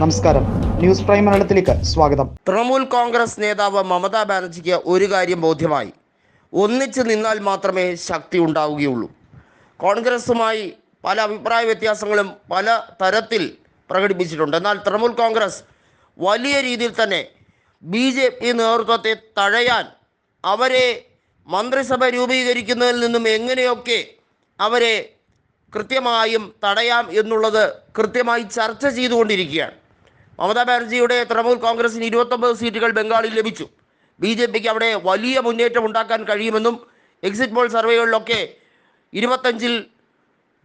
നമസ്കാരം. News prime മലയാളത്തിലേക്ക് സ്വാഗതം. തൃണമൂൽ കോൺഗ്രസ് നേതാവ് മമതാ ബാനർജിക്ക് ഒരു കാര്യം ബോധ്യമായി. ഒന്നിച്ച് നിന്നാൽ മാത്രമേ ശക്തി ഉണ്ടാവുകയുള്ളൂ. കോൺഗ്രസുമായി പല അഭിപ്രായ വ്യത്യാസങ്ങളും പല തരത്തിൽ പ്രകടിപ്പിച്ചിട്ടുണ്ട്. എന്നാൽ തൃണമൂൽ കോൺഗ്രസ് വലിയ രീതിയിൽ തന്നെ ബി ജെ പി നേതൃത്വത്തെ തഴയാൻ അവരെ മന്ത്രിസഭ രൂപീകരിക്കുന്നതിൽ നിന്നും എങ്ങനെയൊക്കെ അവരെ കൃത്യമായും തടയാം എന്നുള്ളത് കൃത്യമായി ചർച്ച ചെയ്തുകൊണ്ടിരിക്കുകയാണ്. മമതാ ബാനർജിയുടെ തൃണമൂൽ കോൺഗ്രസിന് ഇരുപത്തൊമ്പത് സീറ്റുകൾ ബംഗാളിൽ ലഭിച്ചു. ബി ജെ പിക്ക് അവിടെ വലിയ മുന്നേറ്റം ഉണ്ടാക്കാൻ കഴിയുമെന്നും എക്സിറ്റ് പോൾ സർവേകളിലൊക്കെ ഇരുപത്തഞ്ചിൽ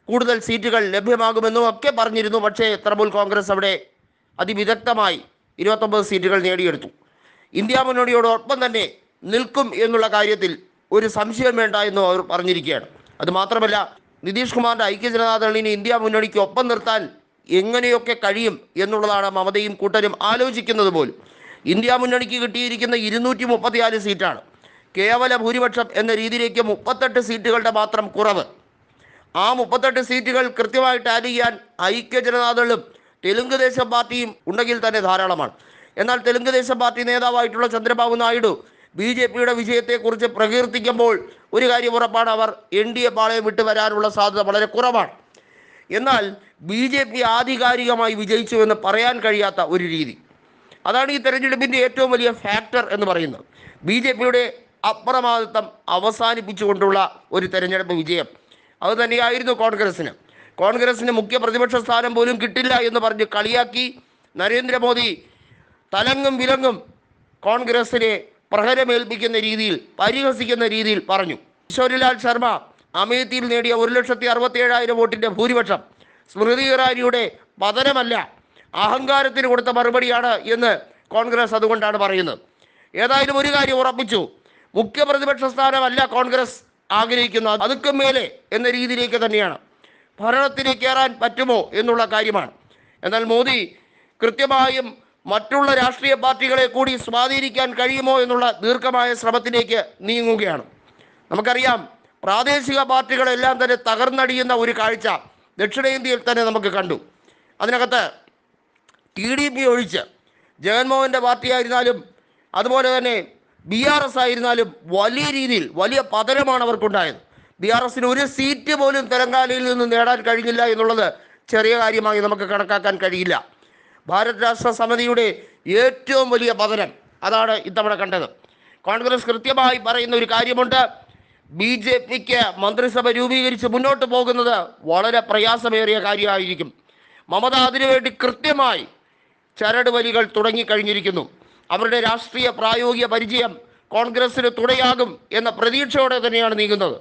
കൂടുതൽ സീറ്റുകൾ ലഭ്യമാകുമെന്നും ഒക്കെ പറഞ്ഞിരുന്നു. പക്ഷേ തൃണമൂൽ കോൺഗ്രസ് അവിടെ അതിവിദഗ്ധമായി ഇരുപത്തൊമ്പത് സീറ്റുകൾ നേടിയെടുത്തു. ഇന്ത്യ മുന്നണിയോടൊപ്പം തന്നെ നിൽക്കും എന്നുള്ള കാര്യത്തിൽ ഒരു സംശയം വേണ്ട എന്നും അവർ പറഞ്ഞിരിക്കുകയാണ്. അതുമാത്രമല്ല നിതീഷ് കുമാറിന്റെ ഐക്യ ജനതാദളിനെ ഇന്ത്യ മുന്നണിക്ക് ഒപ്പം നിർത്താൻ എങ്ങനെയൊക്കെ കഴിയും എന്നുള്ളതാണ് മമതയും കൂട്ടരും ആലോചിക്കുന്നത് പോലും. ഇന്ത്യ മുന്നണിക്ക് കിട്ടിയിരിക്കുന്ന ഇരുന്നൂറ്റി മുപ്പത്തിനാല് സീറ്റാണ്. കേവല ഭൂരിപക്ഷം എന്ന രീതിയിലേക്ക് മുപ്പത്തെട്ട് സീറ്റുകളുടെ മാത്രം കുറവ്. ആ മുപ്പത്തെട്ട് സീറ്റുകൾ കൃത്യമായിട്ട് ആഡ് ചെയ്യാൻ ഐക്യ ജനതാദളും തെലുങ്ക് ദേശം പാർട്ടിയും ഉണ്ടെങ്കിൽ തന്നെ ധാരാളമാണ്. എന്നാൽ തെലുങ്ക് ദേശം പാർട്ടി നേതാവായിട്ടുള്ള ചന്ദ്രബാബു നായിഡു ബി ജെ പിയുടെ വിജയത്തെക്കുറിച്ച് പ്രകീർത്തിക്കുമ്പോൾ ഒരു കാര്യം ഉറപ്പാണ് അവർ എൻ ഡി എ പാളയം വിട്ടു വരാനുള്ള സാധ്യത വളരെ കുറവാണ്. എന്നാൽ ബി ജെ പി ആധികാരികമായി വിജയിച്ചു എന്ന് പറയാൻ കഴിയാത്ത ഒരു രീതി. അതാണ് ഈ തെരഞ്ഞെടുപ്പിന്റെ ഏറ്റവും വലിയ ഫാക്ടർ എന്ന് പറയുന്നത്. ബി ജെ പിയുടെ അപ്രമാദിത്വം അവസാനിപ്പിച്ചുകൊണ്ടുള്ള ഒരു തെരഞ്ഞെടുപ്പ് വിജയം. അത് തന്നെയായിരുന്നു കോൺഗ്രസ്സിന്. കോൺഗ്രസ്സിന് മുഖ്യ പ്രതിപക്ഷ സ്ഥാനം പോലും കിട്ടില്ല എന്ന് പറഞ്ഞ് കളിയാക്കി നരേന്ദ്രമോദി തലങ്ങും വിലങ്ങും കോൺഗ്രസ്സിനെ പ്രഹരമേൽപ്പിക്കുന്ന രീതിയിൽ പരിഹസിക്കുന്ന രീതിയിൽ പറഞ്ഞു. കിശോരിലാൽ ശർമ്മ അമേത്തിയിൽ നേടിയ ഒരു ലക്ഷത്തി അറുപത്തി ഏഴായിരം വോട്ടിന്റെ ഭൂരിപക്ഷം സ്മൃതി ഇറാനിയുടെ പതനമല്ല അഹങ്കാരത്തിന് കൊടുത്ത മറുപടിയാണ് എന്ന് കോൺഗ്രസ് അതുകൊണ്ടാണ് പറയുന്നത്. ഏതായാലും ഒരു കാര്യം ഉറപ്പിച്ചു മുഖ്യ പ്രതിപക്ഷ സ്ഥാനമല്ല കോൺഗ്രസ് ആഗ്രഹിക്കുന്നത്. അതുക്കും മേലെ എന്ന രീതിയിലേക്ക് തന്നെയാണ്. ഭരണത്തിന് കയറാൻ പറ്റുമോ എന്നുള്ള കാര്യമാണ്. എന്നാൽ മോദി കൃത്യമായും മറ്റുള്ള രാഷ്ട്രീയ പാർട്ടികളെ കൂടി സ്വാധീനിക്കാൻ കഴിയുമോ എന്നുള്ള ദീർഘമായ ശ്രമത്തിലേക്ക് നീങ്ങുകയാണ്. നമുക്കറിയാം പ്രാദേശിക പാർട്ടികളെല്ലാം തന്നെ തകർന്നടിയുന്ന ഒരു കാഴ്ച ദക്ഷിണേന്ത്യയിൽ തന്നെ നമുക്ക് കണ്ടു. അതിനകത്ത് ടി ഡി പി ഒഴിച്ച് ജഗൻമോഹന്റെ പാർട്ടിയായിരുന്നാലും അതുപോലെ തന്നെ ബി ആർ എസ് ആയിരുന്നാലും വലിയ രീതിയിൽ വലിയ പതനമാണ് അവർക്കുണ്ടായത്. ബി ആർ എസിന് ഒരു സീറ്റ് പോലും തെലങ്കാനയിൽ നിന്ന് നേടാൻ കഴിഞ്ഞില്ല എന്നുള്ളത് ചെറിയ കാര്യമായി നമുക്ക് കണക്കാക്കാൻ കഴിയില്ല. ഭാരത് രാഷ്ട്ര സമിതിയുടെ ഏറ്റവും വലിയ പതനം അതാണ് ഇത്തവണ കണ്ടത്. കോൺഗ്രസ് കൃത്യമായി പറയുന്ന ഒരു കാര്യമുണ്ട്. ബി ജെ പിക്ക് മന്ത്രിസഭ രൂപീകരിച്ച് മുന്നോട്ട് പോകുന്നത് വളരെ പ്രയാസമേറിയ കാര്യമായിരിക്കും. മമത അതിനുവേണ്ടി കൃത്യമായി ചരട് വലികൾ തുടങ്ങിക്കഴിഞ്ഞിരിക്കുന്നു. അവരുടെ രാഷ്ട്രീയ പ്രായോഗിക പരിചയം കോൺഗ്രസിന് തുടയാകും എന്ന പ്രതീക്ഷയോടെ തന്നെയാണ് നീങ്ങുന്നത്.